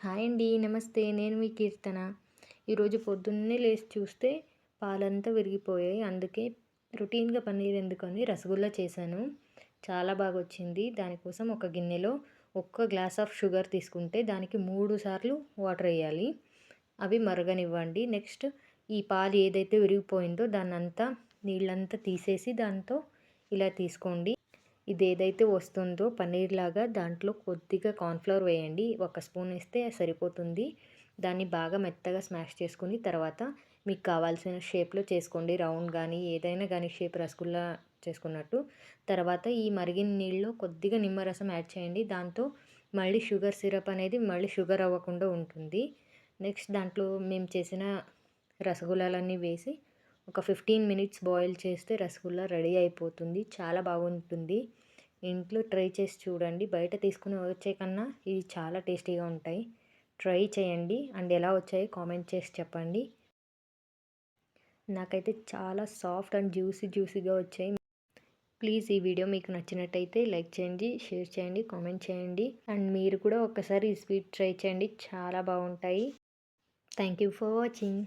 Hi అండి నమస్తే. నేను మీ కీర్తన. ఈరోజు పొద్దున్నే లేచి చూస్తే పాలంతా విరిగిపోయాయి. అందుకే రొటీన్గా పన్నీర్ ఎందుకని రసగుల్లా చేశాను. చాలా బాగా వచ్చింది దానికోసం ఒక గిన్నెలో ఒక్క గ్లాస్ ఆఫ్ షుగర్ తీసుకుంటే దానికి మూడు సార్లు వాటర్ వేయాలి అవి మరగనివ్వండి. నెక్స్ట్ ఈ పాలు ఏదైతే విరిగిపోయిందో దాన్నంతా నీళ్ళంతా తీసేసి దాంతో ఇలా తీసుకోండి. ఇది ఏదైతే వస్తుందో పన్నీర్ లాగా దాంట్లో కొద్దిగా కార్న్ఫ్లవర్ వేయండి. ఒక స్పూన్ వేస్తే సరిపోతుంది. దాన్ని బాగా మెత్తగా స్మాష్ చేసుకుని తర్వాత మీకు కావాల్సిన షేప్లో చేసుకోండి. రౌండ్ కానీ ఏదైనా కానీ షేప్ రసగుల్లా చేసుకున్నట్టు. తర్వాత ఈ మరిగిన నీళ్ళలో కొద్దిగా నిమ్మరసం యాడ్ చేయండి. దాంతో మళ్ళీ షుగర్ సిరప్ అనేది మళ్ళీ షుగర్ అవ్వకుండా ఉంటుంది. నెక్స్ట్ దాంట్లో మేము చేసిన రసగుల్లాలన్నీ వేసి ఒక ఫిఫ్టీన్ మినిట్స్ బాయిల్ చేస్తే రసగుల్లా రెడీ అయిపోతుంది. చాలా బాగుంటుంది. ఇంట్లో ట్రై చేసి చూడండి. బయట తీసుకుని వచ్చే కన్నా ఇవి చాలా టేస్టీగా ఉంటాయి. ట్రై చేయండి. అండ్ ఎలా వచ్చాయో కామెంట్ చేసి చెప్పండి. నాకైతే చాలా సాఫ్ట్ అండ్ జ్యూసీ జ్యూసీగా వచ్చాయి. ప్లీజ్ ఈ వీడియో మీకు నచ్చినట్టయితే లైక్ చేయండి షేర్ చేయండి కామెంట్ చేయండి. అండ్ మీరు కూడా ఒకసారి ఈ స్వీట్ ట్రై చేయండి. చాలా బాగుంటాయి. Thank you for watching.